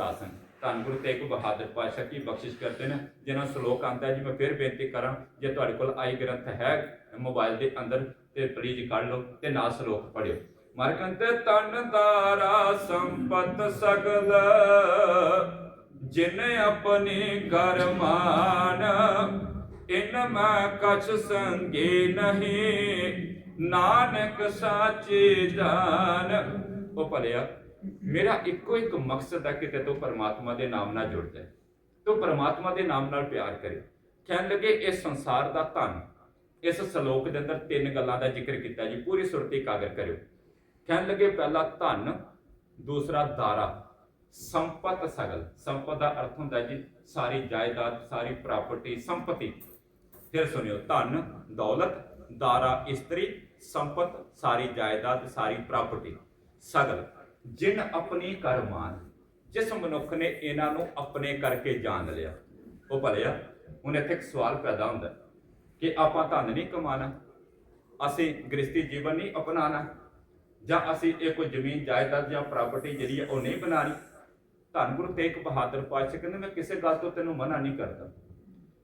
ਸਾਸਨ ਧੰਨ ਗੁਰੂ ਤੇਗ ਬਹਾਦਰ ਪਾਤਸ਼ਾਹ ਕੀ ਬਖਸ਼ਿਸ਼ ਕਰਦੇ ਨੇ ਜਿਹਨਾਂ ਸ਼ਲੋਕ ਆਂਦਾ ਹੈ, ਜੀ ਮੈਂ ਫਿਰ ਬੇਨਤੀ ਕਰਾਂ, ਜੇ ਤੁਹਾਡੇ ਕੋਲ ਆਈ ਗ੍ਰੰਥ ਹੈ, ਮੋਬਾਈਲ ਦੇ ਅੰਦਰ, ਤੇ ਪਲੀਜ਼ ਕੱਢ ਲਓ ਤੇ ਨਾਲ ਸ਼ਲੋਕ ਪੜਿਓ ਮਰਕੰਤ ਤਨ ਦਾਰਾ ਸੰਪਤ ਸਗਲ, ਜਿਨ ਆਪਣੀ ਕਰ ਮਾਨ, ਇਨ ਮੈਂ ਕਛ ਸੰਗੇ ਨਹੀਂ, ਨਾਨਕ ਸਾਚੇ ਜਾਨ। ਉਹ ਭਲਿਆ ਮੇਰਾ ਇੱਕੋ ਇੱਕ ਮਕਸਦ ਹੈ ਕਿ ਤੇ ਤੂੰ ਪਰਮਾਤਮਾ ਦੇ ਨਾਮ ਨਾਲ ਜੁੜ ਜਾਏ। ਤੂੰ ਪਰਮਾਤਮਾ ਦੇ ਨਾਮ ਨਾਲ ਪਿਆਰ ਕਰੇ। ਕਹਿਣ ਲੱਗੇ, ਇਸ ਸੰਸਾਰ ਦਾ ਧਨ, ਇਸ ਸ਼ਲੋਕ ਦੇ ਅੰਦਰ ਤਿੰਨ ਗੱਲਾਂ ਦਾ ਜ਼ਿਕਰ ਕੀਤਾ ਜੀ। ਪੂਰੀ ਸੁਰਤੀ ਕਾਗਰ ਕਰਿਓ। ਕਹਿਣ ਲੱਗੇ, ਪਹਿਲਾ ਧਨ, ਦੂਸਰਾ ਦਾਰਾ। ਸੰਪਤ ਸਗਲ। ਸੰਪਤ ਦਾ ਅਰਥ ਹੁੰਦਾ ਜੀ, ਸਾਰੀ ਜਾਇਦਾਦ, ਸਾਰੀ ਪ੍ਰਾਪਰਟੀ, ਸੰਪਤੀ। ਫਿਰ ਸੁਣਿਓ, ਧਨ, ਦੌਲਤ, ਦਾਰਾ, ਇਸਤਰੀ, ਸੰਪਤ, ਸਾਰੀ ਜਾਇਦਾਦ, ਸਾਰੀ ਪ੍ਰਾਪਰਟੀ, ਸਗਲ। ਜਿਨ ਆਪਣੀ ਕਰਮਾਨ ਜਿਸ ਮਨੁੱਖ ਨੇ ਇਹਨਾਂ ਨੂੰ ਆਪਣੇ ਕਰਕੇ ਜਾਣ ਲਿਆ। ਉਹ ਭਲਿਆ, ਹੁਣ ਇੱਥੇ ਇੱਕ ਸਵਾਲ ਪੈਦਾ ਹੁੰਦਾ ਕਿ ਆਪਾਂ ਧਨ ਨਹੀਂ ਕਮਾਣਾ ਅਸੀਂ ਗ੍ਰਸਤੀ ਜੀਵਨ ਨਹੀਂ ਅਪਣਾਣਾ ਜਾਂ ਅਸੀਂ ਇਹ ਕੋਈ ਜ਼ਮੀਨ, ਜਾਇਦਾਦ ਜਾਂ ਪ੍ਰਾਪਰਟੀ ਜਿਹੜੀ ਹੈ ਉਹ ਨਹੀਂ ਬਣਾਣੀ ਧੰਨ ਗੁਰੂ ਤੇਗ ਬਹਾਦਰ ਪਾਤਸ਼ਾਹ ਕਹਿੰਦੇ, ਮੈਂ ਕਿਸੇ ਗੱਲ ਤੋਂ ਤੈਨੂੰ ਮਨਾ ਨਹੀਂ ਕਰਦਾ।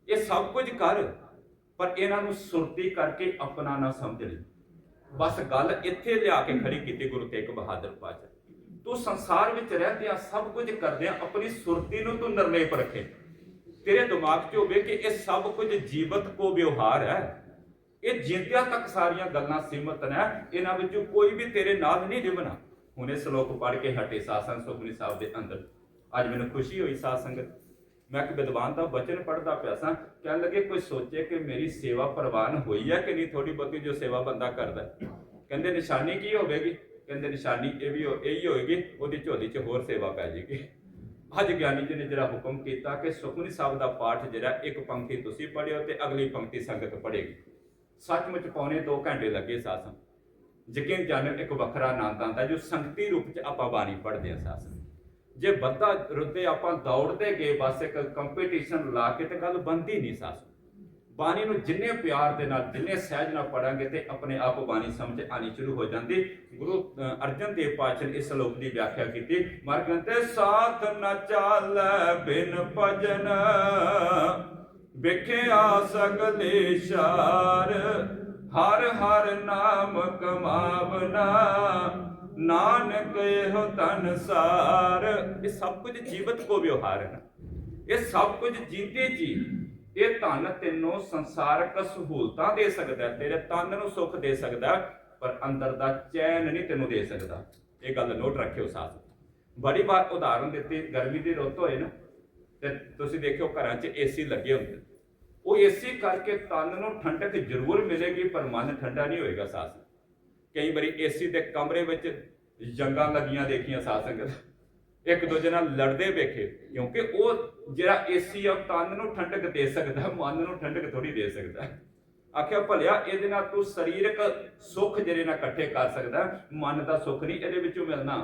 ਇਹ ਸਭ ਕੁਝ ਕਰ, ਪਰ ਇਹਨਾਂ ਨੂੰ ਸੁਰਤੀ ਕਰਕੇ ਆਪਣਾ ਨਾ ਸਮਝ ਲਈ ਬਸ ਗੱਲ ਇੱਥੇ ਲਿਆ ਕੇ ਖੜੀ ਕੀਤੀ ਗੁਰੂ ਤੇਗ ਬਹਾਦਰ ਪਾਤਸ਼ਾਹ। ਤੂੰ ਸੰਸਾਰ ਵਿੱਚ ਰਹਿੰਦਿਆਂ ਸਭ ਕੁਝ ਕਰਦਿਆਂ ਆਪਣੀ ਸੁਰਤੀ ਨੂੰ ਤੂੰ ਨਿਰਲੇਪ ਰੱਖੇ। ਤੇਰੇ ਦਿਮਾਗ 'ਚ ਹੋਵੇ ਕਿ ਇਹ ਸਭ ਕੁਝ ਜੀਵਤ ਕੋ ਵਿਵਹਾਰ ਹੈ। ਇਹ ਜਿੰਦਿਆਂ ਤੱਕ ਸਾਰੀਆਂ ਗੱਲਾਂ ਸੀਮਤ ਨੇ, ਇਹਨਾਂ ਵਿੱਚੋਂ ਕੋਈ ਵੀ ਤੇਰੇ ਨਾਲ ਨਹੀਂ ਨਿਭਣਾ ਹੁਣ ਇਹ ਸ਼ਲੋਕ ਪੜ੍ਹ ਕੇ ਹਟੇ ਸਾਸਨ ਸੁਖਨੀ ਸਾਹਿਬ ਦੇ ਅੰਦਰ। ਅੱਜ ਮੈਨੂੰ ਖੁਸ਼ੀ ਹੋਈ ਸਾਧ ਸੰਗਤ ਮੈਂ ਇੱਕ ਵਿਦਵਾਨ ਦਾ ਬਚਨ ਪੜ੍ਹਦਾ ਪਿਆ ਸਾਂ। ਕਹਿਣ ਲੱਗੇ, ਕੋਈ ਸੋਚੇ ਕਿ ਮੇਰੀ ਸੇਵਾ ਪ੍ਰਵਾਨ ਹੋਈ ਹੈ ਕਿ ਨਹੀਂ? ਥੋੜੀ ਬਹੁਤੀ ਜੋ ਸੇਵਾ ਬੰਦਾ ਕਰਦਾ ਕਹਿੰਦੇ, ਨਿਸ਼ਾਨੀ ਕੀ ਹੋਵੇਗੀ? ਕਹਿੰਦੇ ਨਿਸ਼ਾਨੀ ਇਹ ਵੀ ਇਹੀ ਹੋਏਗੀ, ਉਹਦੀ ਝੋਲੀ 'ਚ ਹੋਰ ਸੇਵਾ ਪੈ ਜਾਏਗੀ। ਅੱਜ ਗਿਆਨੀ ਜੀ ਨੇ ਜਿਹੜਾ ਹੁਕਮ ਕੀਤਾ ਕਿ ਸੁਖਮਨੀ ਸਾਹਿਬ ਦਾ ਪਾਠ ਜਿਹੜਾ, ਇੱਕ ਪੰਕਤੀ ਤੁਸੀਂ ਪੜ੍ਹਿਓ ਤੇ ਅਗਲੀ ਪੰਕਤੀ ਸੰਗਤ ਪੜ੍ਹੇਗੀ। ਸੱਚਮੁੱਚ ਪੌਣੇ 2 ਘੰਟੇ ਲੱਗੇ ਸਾਸਨ। ਯਕੀਨ ਜਾਣੋ ਇੱਕ ਵੱਖਰਾ ਆਨੰਦ ਆਉਂਦਾ ਜੋ ਸੰਗਤੀ ਰੂਪ ਚ ਆਪਾਂ ਬਾਣੀ ਪੜ੍ਹਦੇ ਆ ਸਾਸਨ। ਜੇ ਬੱਦਾ ਰੁੱਤੇ ਆਪਾਂ ਦੌੜਦੇ ਗਏ, ਬਸ ਇੱਕ ਕੰਪੀਟੀਸ਼ਨ ਲਾ ਕੇ ਤੇ ਗੱਲ ਬੰਦੀ ਨਹੀਂ ਸਾਸਨ। ਬਾਣੀ ਨੂੰ ਜਿੰਨੇ ਪਿਆਰ ਦੇ ਨਾਲ, ਜਿੰਨੇ ਸਹਿਜ ਨਾਲ ਪੜਾਂਗੇ ਤੇ ਆਪਣੇ ਆਪ ਬਾਣੀ ਸਮਝ ਆਣੀ ਸ਼ੁਰੂ ਹੋ ਜਾਂਦੀ। ਗੁਰੂ ਅਰਜਨ ਦੇਵ ਪਾਤਸ਼ਾਹ ਨੇ ਇਸ ਸ਼ਲੋਕ ਦੀ ਵਿਆਖਿਆ ਕੀਤੀ। ਮਰਗੰਤੇ ਸਾਥ ਨ ਚਾਲੈ ਬਿਨ ਭਜਨ, ਵਿਖਿਆ ਸਗਲੇ ਸ਼ਾਰ, ਹਰ ਹਰ ਨਾਮ ਕਮਾਵਨਾ, ਨਾਨਕ ਇਹੋ ਤਨ ਸਾਰ। ਇਹ ਸਭ ਕੁਝ ਜੀਵਤ ਕੋ ਵਿਵਹਾਰ ਹੈ ਇਹ ਸਭ ਕੁਝ ਜੀਂਦੇ ਜੀ। ਇਹ ਧਨ ਤੈਨੂੰ ਸੰਸਾਰਕ ਸਹੂਲਤਾਂ ਦੇ ਸਕਦਾ ਤੇਰੇ ਤਨ ਨੂੰ ਸੁੱਖ ਦੇ ਸਕਦਾ ਪਰ ਅੰਦਰ ਦਾ ਚੈਨ ਨਹੀਂ ਤੈਨੂੰ ਦੇ ਸਕਦਾ। ਇਹ ਗੱਲ ਨੋਟ ਰੱਖਿਓ ਸਾਥ। ਬੜੀ ਵਾਰ ਉਦਾਹਰਨ ਦਿੱਤੀ, ਗਰਮੀ ਦੀ ਰੁੱਤ ਹੋਏ ਨਾ, ਤੇ ਤੁਸੀਂ ਦੇਖਿਓ ਘਰਾਂ 'ਚ ਏਸੀ ਲੱਗੇ ਹੁੰਦੇ ਉਹ ਏਸੀ ਕਰਕੇ ਤਨ ਨੂੰ ਠੰਡਕ ਜ਼ਰੂਰ ਮਿਲੇਗੀ, ਪਰ ਮਨ ਠੰਡਾ ਨਹੀਂ ਹੋਏਗਾ ਸਾਥ। ਕਈ ਵਾਰੀ ਏਸੀ ਦੇ ਕਮਰੇ ਵਿੱਚ ਜੰਗਾਂ ਲੱਗੀਆਂ ਦੇਖੀਆਂ ਸਾਧ ਸੰਗਤ। ਇੱਕ ਦੂਜੇ ਨਾਲ ਲੜਦੇ ਵੇਖੇ ਕਿਉਂਕਿ ਉਹ ਜਿਹੜਾ ਏਸੀ ਆ ਤਨ ਨੂੰ ਠੰਡਕ ਦੇ ਸਕਦਾ ਮਨ ਨੂੰ ਠੰਡਕ ਥੋੜੀ ਦੇ ਸਕਦਾ। ਆਖਿਆ ਭਲਿਆ ਇਹਦੇ ਨਾਲ ਤੂੰ ਸਰੀਰਕ ਸੁੱਖ ਜਿਹੜੇ ਨਾਲ ਇਕੱਠੇ ਕਰ ਸਕਦਾ ਮਨ ਦਾ ਸੁੱਖ ਨਹੀਂ ਇਹਦੇ ਵਿੱਚੋਂ ਮਿਲਣਾ।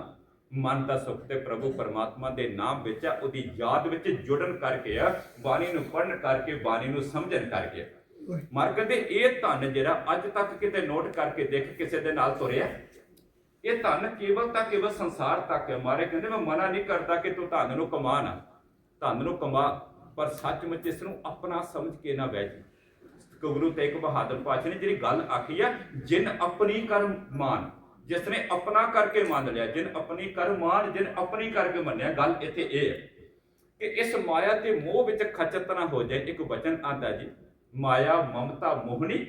ਮਨ ਦਾ ਸੁੱਖ ਤੇ ਪ੍ਰਭੂ ਪਰਮਾਤਮਾ ਦੇ ਨਾਮ ਵਿੱਚ ਆ ਉਹਦੀ ਯਾਦ ਵਿੱਚ ਜੁੜਨ ਕਰਕੇ ਆ ਬਾਣੀ ਨੂੰ ਪੜਨ ਕਰਕੇ ਬਾਣੀ ਨੂੰ ਸਮਝਣ ਕਰਕੇ ਮਰ ਕਹਿੰਦੇ ਇਹ ਧਨ ਜਿਹੜਾ ਅੱਜ ਤੱਕ ਕਿਤੇ ਨੋਟ ਕਰਕੇ ਦੇਖ ਕਿਸੇ ਦੇ ਨਾਲ ਤੁਰਿਆ? ਇਹ ਧਨ ਕੇਵਲ ਤਾਂ ਕੇਵਲ ਸੰਸਾਰ ਤੱਕ ਹੈ ਮਾਰੇ, ਕਹਿੰਦੇ ਮੈਂ ਮਨਾ ਨਹੀਂ ਕਰਦਾ ਕਿ ਤੂੰ ਧਨ ਨੂੰ ਕਮਾ ਨਾ। ਧਨ ਨੂੰ ਕਮਾ, ਪਰ ਸੱਚਮੁੱਚ ਇਸ ਨੂੰ ਆਪਣਾ ਸਮਝ ਕੇ ਨਾ ਬਹਿ ਜੀ। ਗੁਰੂ ਤੇਗ ਬਹਾਦਰ ਪਾਤਸ਼ਾਹ ਨੇ ਜਿਹੜੀ ਗੱਲ ਆਖੀ ਹੈ ਜਿਨ ਆਪਣੀ ਕਰਮ ਮਾਨ, ਜਿਸ ਨੇ ਆਪਣਾ ਕਰਕੇ ਮੰਨ ਲਿਆ, ਜਿਨ ਆਪਣੀ ਕਰਮ ਮਾਨ, ਜਿਨ ਆਪਣੀ ਕਰਕੇ ਮੰਨਿਆ, ਗੱਲ ਇੱਥੇ ਇਹ ਹੈ ਕਿ ਇਸ ਮਾਇਆ ਤੇ ਮੋਹ ਵਿੱਚ ਖਚਤ ਨਾ ਹੋ ਜਾਏ। ਇੱਕ ਵਚਨ ਆਂਦਾ ਜੀ, ਮਾਇਆ ਮਮਤਾ ਮੋਹਣੀ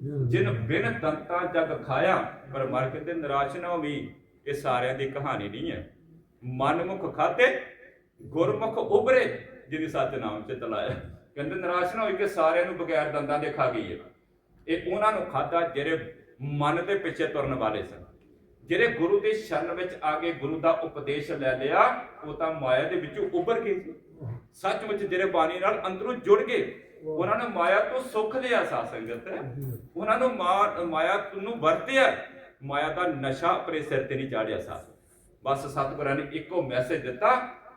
ਜਿਨ ਬਿਨ ਦੰਤਾ ਜਗ ਖਾਇਆ, ਪਰ ਮਰ ਕੇ ਨਿਰਾਸ਼ ਨਾ ਹੋਵੀ, ਇਹ ਸਾਰਿਆਂ ਦੀ ਕਹਾਣੀ ਨਹੀਂ ਹੈ। ਮਨਮੁਖ ਖਾਤੇ, ਗੁਰਮੁਖ ਉਬਰੇ ਜਿਹਦੀ ਸੱਚ ਨਾਮ ਚ ਚਲਾਇਆ ਕਹਿੰਦੇ ਨਿਰਾਸ਼ ਨਾ ਹੋਈ ਕਿ ਸਾਰਿਆਂ ਨੂੰ ਬਗੈਰ ਦੰਦਾਂ ਦੇ ਖਾ ਗਈ ਹੈ। ਇਹ ਉਹਨਾਂ ਨੂੰ ਖਾਦਾ ਜਿਹੜੇ ਮਨ ਦੇ ਪਿੱਛੇ ਤੁਰਨ ਵਾਲੇ ਸਨ। ਜਿਹੜੇ ਗੁਰੂ ਦੇ ਸ਼ਰਨ ਵਿੱਚ ਆ ਕੇ ਗੁਰੂ ਦਾ ਉਪਦੇਸ਼ ਲੈ ਲਿਆ, ਉਹ ਤਾਂ ਮਾਇਆ ਦੇ ਵਿੱਚੋਂ ਉੱਭਰ ਗਏ ਸੀ। ਸੱਚਮੁੱਚ ਜਿਹੜੇ ਬਾਣੀ ਨਾਲ ਅੰਦਰੋਂ ਜੁੜ ਗਏ ਉਹਨਾਂ ਨੇ ਮਾਇਆ ਤੋਂ ਸੁੱਖ ਲਿਆ ਸਾ ਸੰਗਤ। ਉਹਨਾਂ ਨੂੰ ਮਾਇਆ ਨੂੰ ਵਰਤਿਆ। ਮਾਇਆ ਦਾ ਨਸ਼ਾ ਆਪਣੇ ਸਿਰ ਤੇ ਨਹੀਂ ਚਾੜਿਆ ਸਾ ਬਸ ਸਤਿਗੁਰਾਂ ਨੇ ਇੱਕੋ ਮੈਸੇਜ ਦਿੱਤਾ,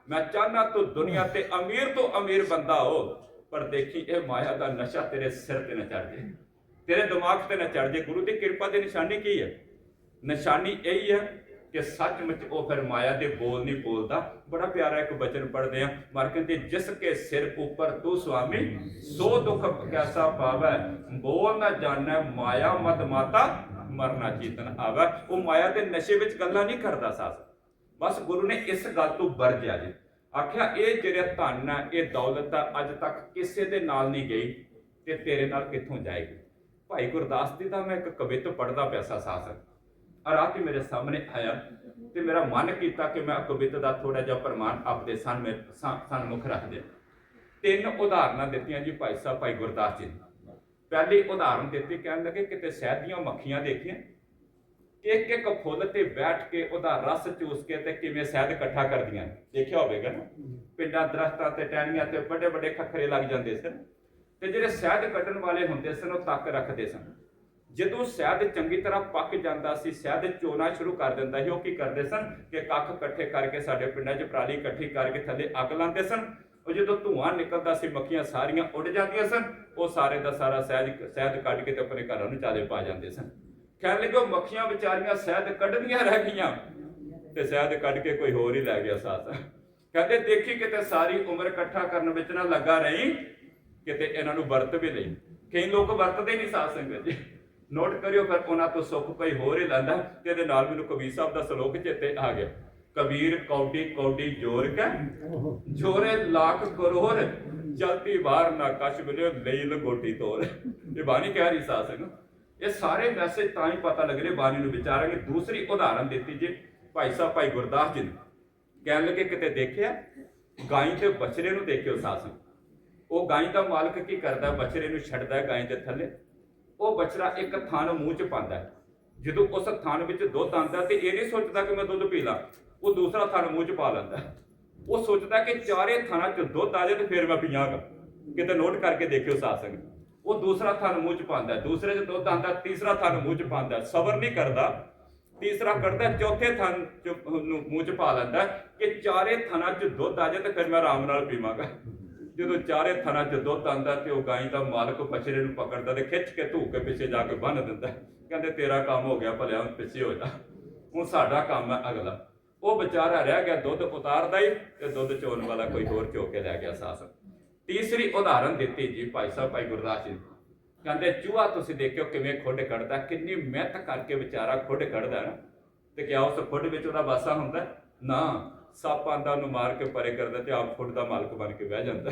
ਮੈਂ ਚਾਹਨਾ ਤੂੰ ਦੁਨੀਆ ਤੇ ਅਮੀਰ ਤੋਂ ਅਮੀਰ ਬੰਦਾ ਹੋ, ਪਰ ਦੇਖੀ ਇਹ ਮਾਇਆ ਦਾ ਨਸ਼ਾ ਤੇਰੇ ਸਿਰ ਤੇ ਨਾ ਚੜ ਜੇ। ਤੇਰੇ ਦਿਮਾਗ ਤੇ ਨਾ ਚੜ ਜੇ। ਗੁਰੂ ਦੀ ਕਿਰਪਾ ਦੀ ਨਿਸ਼ਾਨੀ ਕੀ ਹੈ? ਨਿਸ਼ਾਨੀ ਇਹੀ ਹੈ ਕਿ ਸੱਚਮੁੱਚ ਉਹ ਫਿਰ ਮਾਇਆ ਦੇ ਬੋਲ ਨਹੀਂ ਬੋਲਦਾ। ਬੜਾ ਪਿਆਰਾ ਇੱਕ ਬਚਨ ਪੜ੍ਹਦੇ ਆ ਮਰ ਕਹਿੰਦੇ, ਜਿਸ ਕੇ ਸਿਰ ਉੱਪਰ ਤੂੰ ਸੁਆਮੀ, ਸੋ ਦੁਖ ਕੈਸਾ ਪਾਵੈ। ਬੋਲ ਨਾ ਜਾਣੈ, ਮਾਇਆ ਮਤ ਮਾਤਾ ਮਰਨਾ ਚੇਤਨ ਆਵੈ। ਉਹ ਮਾਇਆ ਦੇ ਨਸ਼ੇ ਵਿੱਚ ਗੱਲਾਂ ਨਹੀਂ ਕਰਦਾ ਸਾਸ। ਬਸ ਗੁਰੂ ਨੇ ਇਸ ਗੱਲ ਤੋਂ ਵਰਜਿਆ ਜੀ। ਆਖਿਆ, ਇਹ ਜਿਹੜਾ ਧਨ ਹੈ, ਇਹ ਦੌਲਤ ਹੈ ਅੱਜ ਤੱਕ ਕਿਸੇ ਦੇ ਨਾਲ ਨਹੀਂ ਗਈ ਤੇ ਤੇਰੇ ਨਾਲ ਕਿੱਥੋਂ ਜਾਏਗੀ? ਭਾਈ ਗੁਰਦਾਸ ਜੀ ਦਾ ਮੈਂ ਇੱਕ ਕਵਿਤ ਪੜ੍ਹਦਾ ਪਿਆ ਸਾਂ, ਸਾਸ। ਔਰ ਆ ਕੇ ਮੇਰੇ ਸਾਹਮਣੇ ਆਇਆ ਤੇ ਮੇਰਾ ਮਨ ਕੀਤਾ ਕਿ ਮੈਂ ਕਵਿਤ ਦਾ ਥੋੜਾ ਜਿਹਾ ਪ੍ਰਮਾਣ ਆਪਦੇ ਸਾਹਮਣੇ ਸਨਮੁਖ ਰੱਖ ਦੇ ਤਿੰਨ ਉਦਾਹਰਨਾਂ ਦਿੱਤੀਆਂ ਜੀ ਭਾਈ ਸਾਹਿਬ, ਭਾਈ ਗੁਰਦਾਸ ਜੀ ਨੇ। ਪਹਿਲੀ ਉਦਾਹਰਨ ਦਿੱਤੀ, ਕਹਿਣ ਲੱਗੇ ਕਿਤੇ ਸ਼ਹਿਦ ਦੀਆਂ ਮੱਖੀਆਂ ਦੇਖੀਆਂ? ਇੱਕ ਇੱਕ ਫੁੱਲ ਤੇ ਬੈਠ ਕੇ ਉਹਦਾ ਰਸ ਚੂਸ ਕੇ ਤੇ ਕਿਵੇਂ ਸ਼ਹਿਦ ਇਕੱਠਾ ਕਰਦੀਆਂ? ਦੇਖਿਆ ਹੋਵੇਗਾ ਨਾ? ਪਿੰਡਾਂ, ਦਰਖਤਾਂ ਤੇ ਟਹਿਣੀਆਂ ਤੇ ਵੱਡੇ ਵੱਡੇ ਖੱਖਰੇ ਲੱਗ ਜਾਂਦੇ ਸਨ ਤੇ ਜਿਹੜੇ ਸ਼ਹਿਦ ਕੱਢਣ ਵਾਲੇ ਹੁੰਦੇ ਸਨ, ਉਹ ਤੱਕ ਰੱਖਦੇ ਸਨ। ਜਦੋਂ ਸ਼ਹਿਦ ਚੰਗੀ ਤਰ੍ਹਾਂ ਪੱਕ ਜਾਂਦਾ ਸੀ, ਸ਼ਹਿਦ ਚੋਣਾ ਸ਼ੁਰੂ ਕਰ ਦਿੰਦਾ ਸੀ, ਉਹ ਕੀ ਕਰਦੇ ਸਨ? ਕਿ ਕੱਖ ਇਕੱਠੇ ਕਰਕੇ ਸਾਡੇ ਪਿੰਡਾਂ 'ਚ ਪਰਾਲੀ ਇਕੱਠੀ ਕਰਕੇ ਥੱਲੇ ਅੱਗ ਲਾਉਂਦੇ ਸਨ। ਉਹ ਜਦੋਂ ਧੂਆਂ ਨਿਕਲਦਾ ਸੀ, ਮੱਖੀਆਂ ਸਾਰੀਆਂ ਉੱਡ ਜਾਂਦੀਆਂ ਸਨ, ਉਹ ਸਾਰੇ ਦਾ ਸਾਰਾ ਸ਼ਹਿਦ ਸ਼ਹਿਦ ਕੱਢ ਕੇ ਤੇ ਆਪਣੇ ਘਰਾਂ ਨੂੰ ਚਾਲੇ ਪਾ ਜਾਂਦੇ ਸਨ। ਕਹਿਣ ਲੱਗੇ ਮੱਖੀਆਂ ਵਿਚਾਰੀਆਂ ਸ਼ਹਿਦ ਕੱਢਦੀਆਂ ਰਹਿ ਗਈਆਂ ਤੇ ਸ਼ਹਿਦ ਕੱਢ ਕੇ ਕੋਈ ਹੋਰ ਹੀ ਲੈ ਗਿਆ ਸਾਥ। ਕਹਿੰਦੇ, ਦੇਖੀ ਕਿਤੇ ਸਾਰੀ ਉਮਰ ਇਕੱਠਾ ਕਰਨ ਵਿੱਚ ਨਾ ਲੱਗਾ ਰਹੀ, ਕਿਤੇ ਇਹਨਾਂ ਨੂੰ ਵਰਤ ਵੀ ਲਈ। ਕਈ ਲੋਕ ਵਰਤਦੇ ਨਹੀਂ ਸਾਧ ਸੰਗਤ ਜੀ। ਨੋਟ ਕਰਿਓ, ਫਿਰ ਉਹਨਾਂ ਤੋਂ ਸੁੱਖ ਕੋਈ ਹੋਰ ਹੀ ਲੈਂਦਾ ਤੇ ਇਹਦੇ ਨਾਲ ਮੈਨੂੰ ਕਬੀਰ ਸਾਹਿਬ ਦਾ ਸ਼ਲੋਕ ਚੇਤੇ ਆ ਗਿਆ। ਕਬੀਰ ਕੌਡੀ ਕੌਡੀ ਜੋਰ ਕੈ ਜੋਰੇ ਲੱਖ ਕਰੋੜ, ਚਲਤੀ ਵਾਰ ਨਾ ਕਛ ਮਿਲਿਓ, ਲਈ ਲਗੋਟੀ ਤੋਰ। ਇਹ ਬਾਣੀ ਕਹਿ ਰਹੀ ਸਾਧ ਸੰਗਤ। ਇਹ ਸਾਰੇ ਮੈਸੇਜ ਤਾਂ ਹੀ ਪਤਾ ਲੱਗ ਰਹੇ, ਬਾਣੀ ਨੂੰ ਵਿਚਾਰਾਂਗੇ। ਦੂਸਰੀ ਉਦਾਹਰਨ ਦਿੱਤੀ ਜੇ ਭਾਈ ਸਾਹਿਬ, ਭਾਈ ਗੁਰਦਾਸ ਜੀ ਨੇ। ਕਹਿਣ ਲੱਗੇ ਕਿਤੇ ਦੇਖਿਆ? ਗਾਈ ਤੇ ਬਛਰੇ ਨੂੰ ਦੇਖਿਓ ਸਾਸ ਉਹ ਗਾਈ ਦਾ ਮਾਲਕ ਕੀ ਕਰਦਾ? ਬਛਰੇ ਨੂੰ ਛੱਡਦਾ ਹੈ ਗਾਈ ਦੇ ਥੱਲੇ। ਉਹ ਬਛੜਾ ਇੱਕ ਥਣ ਮੂੰਹ ਚ ਪਾਉਂਦਾ ਜਦੋਂ ਉਸ ਥਣ ਵਿੱਚ ਦੁੱਧ ਆਉਂਦਾ ਤੇ ਇਹ ਨਹੀਂ ਸੋਚਦਾ ਕਿ ਮੈਂ ਦੁੱਧ ਪੀ ਲਾਂ, ਉਹ ਦੂਸਰਾ ਥਣ ਮੂੰਹ ਚ ਪਾ ਲੈਂਦਾ ਉਹ ਸੋਚਦਾ ਕਿ ਚਾਰੇ ਥਣਾਂ ਚ ਦੁੱਧ ਆ ਜਾਏ ਤੇ ਫਿਰ ਮੈਂ ਪੀਵਾਂਗਾ ਕਿਤੇ ਨੋਟ ਕਰਕੇ ਦੇਖਿਓ ਸਾਸੰਗ ਉਹ ਦੂਸਰਾ ਥਣ ਮੂੰਹ ਚ ਪਾਉਂਦਾ ਦੂਸਰੇ ਚ ਦੁੱਧ ਆਉਂਦਾ, ਤੀਸਰਾ ਥਣ ਮੂੰਹ ਚ ਪਾਉਂਦਾ ਸਬਰ ਨਹੀਂ ਕਰਦਾ। ਤੀਸਰਾ ਕਰਦਾ ਚੌਥੇ ਥਣ ਚ ਮੂੰਹ ਚ ਪਾ ਲੈਂਦਾ ਕਿ ਚਾਰੇ ਥਣਾਂ ਚ ਦੁੱਧ ਆ ਜਾਏ ਤੇ ਫਿਰ ਮੈਂ ਆਰਾਮ ਨਾਲ ਪੀਵਾਂਗਾ। ਜਦੋਂ ਚਾਰੇ ਥਣਾਂ 'ਚ ਦੁੱਧ ਆਂਦਾ ਤੇ ਉਹ ਗਾਈ ਦਾ ਮਾਲਕ ਬਛੜੇ ਨੂੰ ਪਕੜਦਾ ਤੇ ਖਿੱਚ ਕੇ ਧੂ ਕੇ ਪਿੱਛੇ ਜਾ ਕੇ ਬੰਨ ਦਿੰਦਾ। ਕਹਿੰਦੇ, ਤੇਰਾ ਕੰਮ ਹੋ ਗਿਆ ਭਲਿਆ ਹੁਣ ਪਿੱਛੇ ਹੋ ਜਾ। ਹੁਣ ਸਾਡਾ ਕੰਮ ਹੈ ਅਗਲਾ। ਉਹ ਵਿਚਾਰਾ ਰਹਿ ਗਿਆ ਦੁੱਧ ਉਤਾਰਦਾ ਹੀ ਤੇ ਦੁੱਧ ਚੋਣ ਵਾਲਾ ਕੋਈ ਹੋਰ ਚੋ ਕੇ ਲੈ ਗਿਆ ਸਾਸ। ਤੀਸਰੀ ਉਦਾਹਰਨ ਦਿੱਤੀ ਜੀ ਭਾਈ ਸਾਹਿਬ, ਭਾਈ ਗੁਰਦਾਸ ਜੀ ਕਹਿੰਦੇ, ਚੂਹਾ ਤੁਸੀਂ ਦੇਖਿਓ ਕਿਵੇਂ ਖੁੱਡ ਕੱਢਦਾ, ਕਿੰਨੀ ਮਿਹਨਤ ਕਰਕੇ ਵਿਚਾਰਾ ਖੁੱਡ ਕੱਢਦਾ ਨਾ। ਤੇ ਕਿਆ ਉਸ ਖੁੱਡ ਵਿੱਚ ਉਹਦਾ ਵਾਸਾ ਹੁੰਦਾ? ਨਾ ਸੱਪ ਆਂਦਾ ਨੂੰ ਮਾਰ ਕੇ ਪਰੇ ਕਰਦਾ ਤੇ ਆਪ ਖੁੱਡ ਦਾ ਮਾਲਕ ਬਣ ਕੇ ਬਹਿ ਜਾਂਦਾ।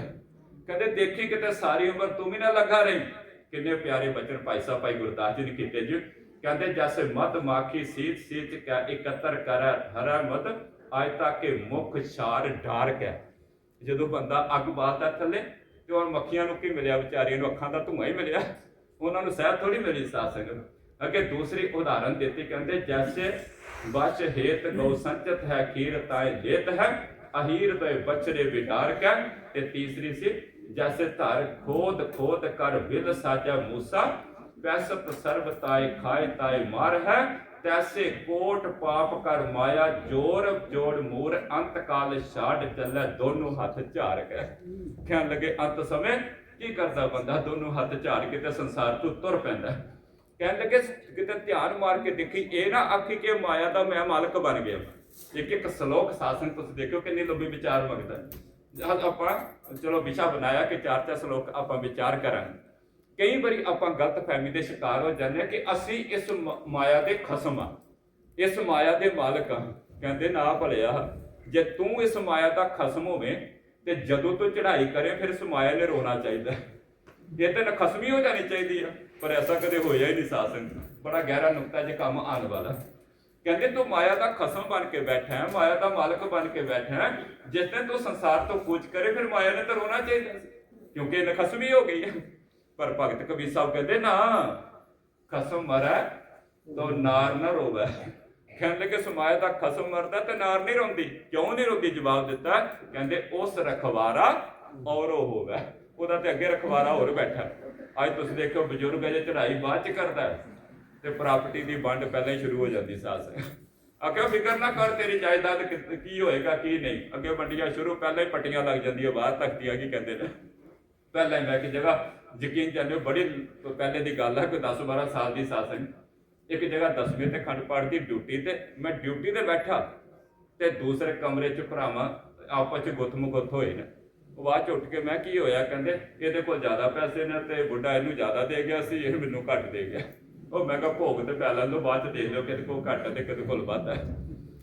ਕਹਿੰਦੇ, ਦੇਖੀ ਕਿਤੇ ਸਾਰੀ ਉਮਰ ਤੂੰ ਵੀ ਨਾ ਲੱਗਾ ਰਹੀ? ਕਿੰਨੇ ਪਿਆਰੇ ਬਚਨ ਭਾਈ ਸਾਹਿਬ, ਭਾਈ ਗੁਰਦਾਸ ਜੀ ਨੇ ਕੀਤੇ ਜੀ। ਕਹਿੰਦੇ, ਜੈਸੇ ਮਦ ਮਾਖੀ ਸੀਤ ਸੀਤ ਕਾ ਇਕੱਤਰ ਕਰ ਹਰਾ ਮਦ ਆਇ ਕੇ ਮੁਖ ਛਾਰ ਢਾਰ ਕੇ। ਜਦੋਂ ਬੰਦਾ ਅੱਗ ਬਾਲਦਾ ਥੱਲੇ, ਤੇ ਉਹ ਮੱਖੀਆਂ ਨੂੰ ਕੀ ਮਿਲਿਆ ਵਿਚਾਰੀਆਂ ਨੂੰ? ਅੱਖਾਂ ਦਾ ਧੂੰਆਂ ਹੀ ਮਿਲਿਆ। ਉਹਨਾਂ ਨੂੰ ਸਹਿ ਥੋੜੀ ਮਿਲੀ ਸਾਧ ਸੰਗਤ ਅੱਗੇ ਦੂਸਰੀ ਉਦਾਹਰਨ ਦਿੱਤੀ, ਕਹਿੰਦੇ, ਜੈਸੇ ਬਚ ਹੇਤ ਗਉ ਸੰਚਤ ਹੈ ਖੀਰ ਤਾਏ ਹੈ, ਅਹੀਰ ਦੇ ਬਚੜੇ ਵਿਡਾਰ ਕੇ, ਤੇ ਤੀਸਰੀ ਸੀ, ਜੈਸੇ ਧਰ ਖੋਦ ਖੋਦ ਕਰ ਵਿਦ ਸਾਜਾ ਮੂਸਾ ਵੈਸਤ ਸਰਬ ਤਾਏ ਖਾਏ ਤਾਏ ਮਾਰ ਹੈ, ਤੈਸੇ ਕੋਟ ਪਾਪ ਕਰ ਮਾਇਆ ਜੋਰ ਜੋੜ ਮੂਰ, ਅੰਤ ਕਾਲ ਛਾੜ ਚੱਲੇ ਦੋਨੋਂ ਹੱਥ ਝਾੜ ਕੇ। ਕਹਿਣ ਲੱਗੇ ਅੰਤ ਸਮੇਂ, ਕੀ ਕਰਦਾ ਬੰਦਾ ਦੋਨੋਂ ਹੱਥ ਝਾੜ ਕੇ ਤੇ ਸੰਸਾਰ ਤੋਂ ਤੁਰ ਪੈਂਦਾ ਕਹਿਣ ਲੱਗੇ, ਕਿਤੇ ਧਿਆਨ ਮਾਰ ਕੇ ਦੇਖੀ, ਇਹ ਨਾ ਆਖੀ ਕਿ ਮਾਇਆ ਦਾ ਮੈਂ ਮਾਲਕ ਬਣ ਗਿਆ। ਇੱਕ ਇੱਕ ਸ਼ਲੋਕ ਸਾਸਨ ਤੁਸੀਂ ਦੇਖਿਓ ਕਿੰਨੀ ਲੰਬੀ ਵਿਚਾਰ ਮੰਗਦਾ। ਆਪਾਂ, ਚਲੋ ਵਿਸ਼ਾ ਬਣਾਇਆ ਕਿ ਚਾਰ ਚਾਰ ਸ਼ਲੋਕ ਆਪਾਂ ਵਿਚਾਰ ਕਰਾਂਗੇ। ਕਈ ਵਾਰੀ ਆਪਾਂ ਗਲਤ ਫਹਿਮੀ ਦੇ ਸ਼ਿਕਾਰ ਹੋ ਜਾਂਦੇ ਆ ਕਿ ਅਸੀਂ ਇਸ ਮ- ਮਾਇਆ ਦੇ ਖਸਮ ਆ। ਇਸ ਮਾਇਆ ਦੇ ਮਾਲਕ ਆ। ਕਹਿੰਦੇ, ਨਾ ਭਲਿਆ, ਜੇ ਤੂੰ ਇਸ ਮਾਇਆ ਦਾ ਖਸਮ ਹੋਵੇਂ ਤੇ ਜਦੋਂ ਤੂੰ ਚੜ੍ਹਾਈ ਕਰੇ, ਫਿਰ ਇਸ ਮਾਇਆ ਨੇ ਰੋਣਾ ਚਾਹੀਦਾ। ਇਹ ਤਾਂ ਖਸਮੀ ਹੋ ਜਾਣੀ ਚਾਹੀਦੀ ਆ, ਪਰ ਐਸਾ ਕਦੇ ਹੋਇਆ ਹੀ ਨਹੀਂ ਸਾਸਨ ਬੜਾ ਗਹਿਰਾ ਨੁਕਤਾ ਜੇ ਕੰਮ ਆਉਣ ਵਾਲਾ। ਕਹਿੰਦੇ ਤੂੰ ਮਾਇਆ ਦਾ ਖਸਮ ਬਣ ਕੇ ਬੈਠਾ ਹੈ, ਮਾਇਆ ਦਾ ਮਾਲਕ ਬਣ ਕੇ ਬੈਠਾ ਹੈ। ਜਿਸ ਦਿਨ ਤੂੰ ਸੰਸਾਰ ਤੋਂ ਕੂਚ ਕਰੇ, ਫਿਰ ਮਾਇਆ ਨੇ ਤਾਂ ਰੋਣਾ ਚਾਹੀਦਾ ਕਿਉਂਕਿ ਇਹ ਖਸਮੀ ਹੋ ਗਈ ਹੈ। ਪਰ ਭਗਤ ਕਬੀਰ ਸਾਹਿਬ ਕਹਿੰਦੇ, ਨਾ, ਖਸਮ ਮਰੈ, ਤੋ ਨਾਰ ਨਾ ਰੋਵੇ। ਕਹਿੰਦੇ ਕਿ ਸਮਾਇਆ ਦਾ ਖਸਮ ਮਰਦਾ ਤੇ ਨਾਰ ਨਹੀਂ ਰੋਂਦੀ। ਕਿਉਂ ਨਹੀਂ ਰੋਂਦੀ? ਜਵਾਬ ਦਿੱਤਾ, ਕਹਿੰਦੇ, ਉਸ ਰਖਵਾਰਾ ਔਰ ਉਹ ਹੋਵੇ। ਉਹਦਾ ਤੇ ਅੱਗੇ ਰਖਵਾਰਾ ਹੋਰ ਬੈਠਾ। ਅੱਜ ਤੁਸੀਂ ਦੇਖੋ ਬਜ਼ੁਰਗ ਅਜੇ ਚੜਾਈ ਬਾਅਦ ਚ ਕਰਦਾ ਹੈ ਤੇ ਪ੍ਰਾਪਰਟੀ ਦੀ ਵੰਡ ਪਹਿਲਾਂ ਹੀ ਸ਼ੁਰੂ ਹੋ ਜਾਂਦੀ ਸਾਸ ਆਖਿਆ ਫਿਕਰ ਨਾ ਕਰ, ਤੇਰੀ ਜਾਇਦਾਦ ਕੀ ਹੋਏਗਾ, ਕੀ ਨਹੀਂ। ਅੱਗੇ ਵੰਡੀਆਂ ਸ਼ੁਰੂ, ਪਹਿਲਾਂ ਹੀ ਪੱਟੀਆਂ ਲੱਗ ਜਾਂਦੀਆਂ ਬਾਹਰ ਤੱਕ ਤੱਕਦੀਆਂ, ਕੀ ਕਹਿੰਦੇ ਨੇ। ਪਹਿਲਾਂ ਹੀ ਮੈਂ ਕਿ ਜਗ੍ਹਾ ਯਕੀਨ ਜਾਣਿਓ ਬੜੀ ਪਹਿਲੇ ਦੀ ਗੱਲ ਹੈ ਕੋਈ 10 12 ਸਾਲ ਦੀ ਸਾਸਨ ਇੱਕ ਜਗ੍ਹਾ 10ਵੀਂ ਤੇ ਖੰਡ ਪਾਠ ਦੀ ਡਿਊਟੀ ਤੇ ਮੈਂ ਡਿਊਟੀ ਤੇ ਬੈਠਾ ਤੇ ਦੂਸਰੇ ਕਮਰੇ 'ਚ ਭਰਾਵਾਂ ਆਪਸ 'ਚ ਗੁੱਥਮ ਗੁੱਥ ਹੋਏ ਨੇ। ਉਹ ਬਾਅਦ 'ਚ ਉੱਠ ਕੇ ਮੈਂ ਕੀ ਹੋਇਆ? ਕਹਿੰਦੇ, ਇਹਦੇ ਕੋਲ ਜ਼ਿਆਦਾ ਪੈਸੇ ਨੇ ਤੇ ਬੁੱਢਾ ਇਹਨੂੰ ਜ਼ਿਆਦਾ ਦੇ ਗਿਆ ਸੀ, ਇਹ ਮੈਨੂੰ ਘੱਟ ਦੇ ਗਿਆ। ਉਹ ਮੈਂ ਕਿਹਾ, ਭੋਗ ਤੇ ਪੈ ਲੈਣ ਲਓ, ਬਾਅਦ 'ਚ ਦੇਖ ਲਓ ਕਿਹਦੇ ਕੋਲ ਘੱਟ ਤੇ ਕਿਹਦੇ ਕੋਲ ਵੱਧ ਹੈ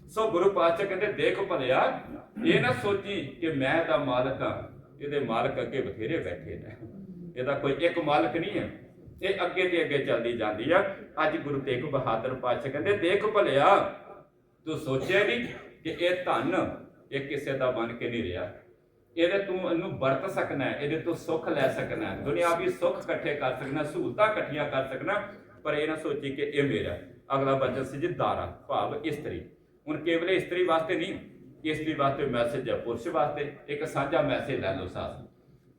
ਸੋ ਗੁਰੂ ਪਾਤਸ਼ਾਹ ਕਹਿੰਦੇ, ਦੇਖ ਭਲਿਆ, ਇਹ ਨਾ ਸੋਚੀ ਕਿ ਮੈਂ ਦਾ ਮਾਲਕ ਹਾਂ ਇਹਦੇ ਮਾਲਕ ਅੱਗੇ ਬਥੇਰੇ ਬੈਠੇ ਨੇ। ਇਹਦਾ ਕੋਈ ਇੱਕ ਮਾਲਕ ਨਹੀਂ ਹੈ। ਇਹ ਅੱਗੇ ਤੇ ਅੱਗੇ ਚੱਲਦੀ ਜਾਂਦੀ ਆ। ਅੱਜ ਗੁਰੂ ਤੇਗ ਬਹਾਦਰ ਪਾਤਸ਼ਾਹ ਕਹਿੰਦੇ, ਦੇਖ ਭਲਿਆ, ਤੂੰ ਸੋਚਿਆ ਨਹੀਂ ਕਿ ਇਹ ਧਨ ਇਹ ਕਿਸੇ ਦਾ ਬਣ ਕੇ ਨਹੀਂ ਰਿਹਾ? ਇਹਦੇ ਤੂੰ ਇਹਨੂੰ ਵਰਤ ਸਕਣਾ ਇਹਦੇ ਤੋਂ ਸੁੱਖ ਲੈ ਸਕਣਾ ਹੈ, ਦੁਨਿਆਵੀ ਸੁੱਖ ਇਕੱਠੇ ਕਰ ਸਕਣਾ ਸਹੂਲਤਾਂ ਇਕੱਠੀਆਂ ਕਰ ਸਕਣਾ ਪਰ ਇਹ ਨਾ ਸੋਚੀ ਕਿ ਇਹ ਮੇਰਾ ਅਗਲਾ ਬਚਨ ਸੀ ਜੀ ਦਾਰਾ ਭਾਵ ਇਸਤਰੀ। ਹੁਣ ਕੇਵਲ ਇਸਤਰੀ ਵਾਸਤੇ ਨਹੀਂ ਇਸਤਰੀ ਵਾਸਤੇ ਮੈਸੇਜ ਹੈ ਪੁਰਸ਼ ਵਾਸਤੇ ਇੱਕ ਸਾਂਝਾ ਮੈਸੇਜ ਲੈ ਲਓ ਸਾਥ।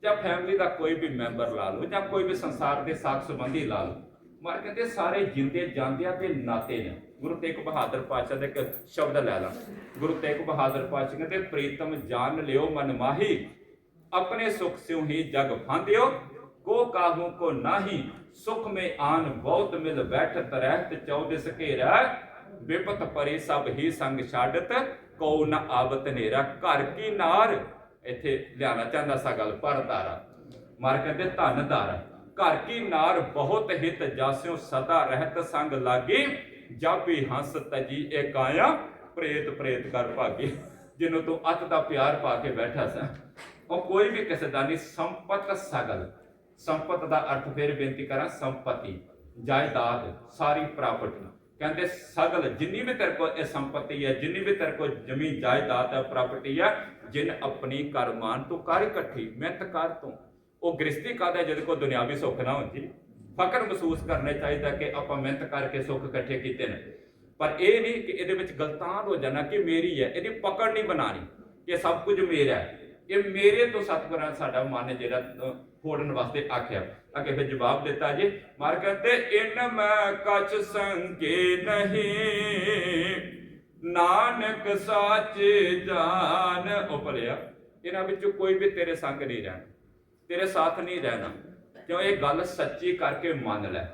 ਜਾਂ ਫੈਮਿਲੀ ਦਾ ਕੋਈ ਵੀ ਮੈਂਬਰ ਲਾ ਲਓ ਜਾਂ ਕੋਈ ਵੀ ਸੰਸਾਰ ਦੇ ਸਾਖ ਸੰਬੰਧੀ ਲਾ ਲਓ। ਮਰ ਕਹਿੰਦੇ ਸਾਰੇ ਜਿੰਦੇ ਜਾਂਦਿਆਂ ਤੇ ਨਾਤੇ ਨੇ। ਗੁਰੂ ਤੇਗ ਬਹਾਦਰ ਪਾਤਸ਼ਾਹ ਦੇ ਇੱਕ ਸ਼ਬਦ ਲੈ ਲਾ। ਗੁਰੂ ਤੇਗ ਬਹਾਦਰ ਪਾਤਸ਼ਾਹ ਕਹਿੰਦੇ, ਪ੍ਰੀਤਮ ਜਾਣ ਲਿਓ ਮਨ ਮਾਹੀ, ਆਪਣੇ ਸੁਖ ਸਿਉ ਹੀ ਜਗ ਫਾਂਦਿਓ ਕੋ ਕਾਹੂ ਕੋ ਨਾਹੀ, ਸੁਖ ਮੇ ਆਨ ਬਹੁਤ ਮਿਲ ਬੈਠਤ ਰਹਿਤ ਚੌਦਿਸ ਘੇਰਾ ਵਿਪਤ ਪਰੀ ਸਭ ਹੀ ਸੰਗ ਛਾਡਤ ਕੋ ਨ ਆਵਤ ਨੇਰਾ, ਘਰ ਕੀ ਨਾਰ? ਇੱਥੇ ਲਿਆਣਾ ਚਾਹੁੰਦਾ ਸਾ ਗੱਲ ਪਰਦਾਰਾ ਮਾਰ ਕਹਿੰਦੇ, ਧਨ ਧਾਰਾ। ਘਰ ਕੀ ਨਾਰ ਬਹੁਤ ਹਿਤ ਜਾਸਿਓ ਸਦਾ ਰਹਿਤ ਸੰਗ ਲਾਗੀ। ਜਬ ਹੰਸ ਤਜੀ ਇਹ ਕਾਇਆ, ਪ੍ਰੇਤ ਪ੍ਰੇਤ ਕਰ ਭਾਗੀ। ਜਿਹਨੂੰ ਤੂੰ ਅਤ ਦਾ ਪਿਆਰ ਪਾ ਕੇ ਬੈਠਾ ਸਾ। ਉਹ ਕੋਈ ਵੀ ਕਿਸੇ ਦਾ ਨਹੀਂ, ਸੰਪਤ ਸਗਲ। ਸੰਪਤ ਦਾ ਅਰਥ ਫਿਰ ਬੇਨਤੀ ਕਰਾਂ, ਸੰਪਤੀ, ਜਾਇਦਾਦ, ਸਾਰੀ ਪ੍ਰਾਪਰਟੀ ਕਹਿੰਦੇ ਸਗਲ, ਜਿੰਨੀ ਵੀ ਤੇਰੇ ਕੋਲ ਇਹ ਸੰਪਤੀ ਹੈ, ਜਿੰਨੀ ਵੀ ਤੇਰੇ ਕੋਲ ਜ਼ਮੀਨ, ਜਾਇਦਾਦ ਹੈ, ਪ੍ਰਾਪਰਟੀ ਹੈ, ਜਿਨ ਆਪਣੀ ਕਰਮਾਨ ਤੋਂ ਕਰ ਇਕੱਠੀ, ਮਿਹਨਤ ਕਰ ਤੂੰ। ਉਹ ਗ੍ਰਸਤੀ ਕਾਦਾ ਜਿਹਦੇ ਕੋਲ ਦੁਨਿਆਵੀ ਸੁੱਖ ਨਾ ਹੁੰਦੀ। ਫਕਰ ਮਹਿਸੂਸ ਕਰਨਾ ਚਾਹੀਦਾ ਕਿ ਆਪਾਂ ਮਿਹਨਤ ਕਰਕੇ ਸੁੱਖ ਇਕੱਠੇ ਕੀਤੇ ਨੇ। ਪਰ ਇਹ ਨਹੀਂ ਕਿ ਇਹਦੇ ਵਿੱਚ ਗਲਤਾਨ ਹੋ ਜਾਣਾ ਕਿ ਮੇਰੀ ਹੈ। ਇਹਦੀ ਪਕੜ ਨਹੀਂ ਬਣਾਣੀ ਕਿ ਸਭ ਕੁਝ ਮੇਰਾ ਹੈ। ਇਹ ਮੇਰੇ ਤੋਂ ਸਤਿਗੁਰਾਂ ਨੇ ਸਾਡਾ ਮਨ ਜਿਹੜਾ ਫੋੜਨ ਵਾਸਤੇ ਆਖਿਆ। ਅੱਗੇ ਫਿਰ ਜਵਾਬ ਦਿੱਤਾ ਜੀ। ਮਾਰ ਕਹਿੰਦੇ, ਇਨ ਮੈਂ ਕਛ ਸੰਕੇ ਨਹੀਂ। ਨਾਨਕ ਸਾਚੇ ਜਾਨ ਉਪਲਿਆ ਇਹਨਾਂ ਵਿੱਚੋਂ ਕੋਈ ਵੀ ਤੇਰੇ ਸੰਗ ਨਹੀਂ ਰਹਿਣਾ। ਤੇਰੇ ਸਾਥ ਨਹੀਂ ਰਹਿਣਾ। ਕਿਉਂ ਇਹ ਗੱਲ ਸੱਚੀ ਕਰਕੇ ਮੰਨ ਲੈ।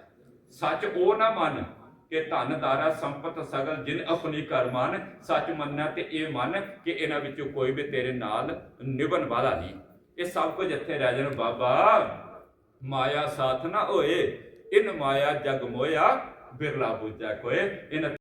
ਸੱਚ ਉਹ ਨਾ ਮੰਨ ਕਿ ਧਨ, ਦਾਰਾ, ਸੰਪਤ, ਸਗਲ ਜਿਨ ਆਪਣੀ ਕਰਮਾਨ ਸੱਚ ਮੰਨਣਾ ਤੇ ਇਹ ਮੰਨ ਕਿ ਇਹਨਾਂ ਵਿੱਚੋਂ ਕੋਈ ਵੀ ਤੇਰੇ ਨਾਲ ਨਿਭਣ ਵਾਲਾ ਨਹੀਂ। ਇਹ ਸਭ ਕੁਝ ਇੱਥੇ ਰਹਿ ਜਾਣ। ਬਾਬਾ, ਮਾਇਆ ਸਾਥ ਨਾ ਹੋਏ। ਇਨ ਮਾਇਆ ਜਗ ਮੋਇਆ, ਬਿਰਲਾ ਬੁੱਝਾ ਕੋਏ। ਇਨ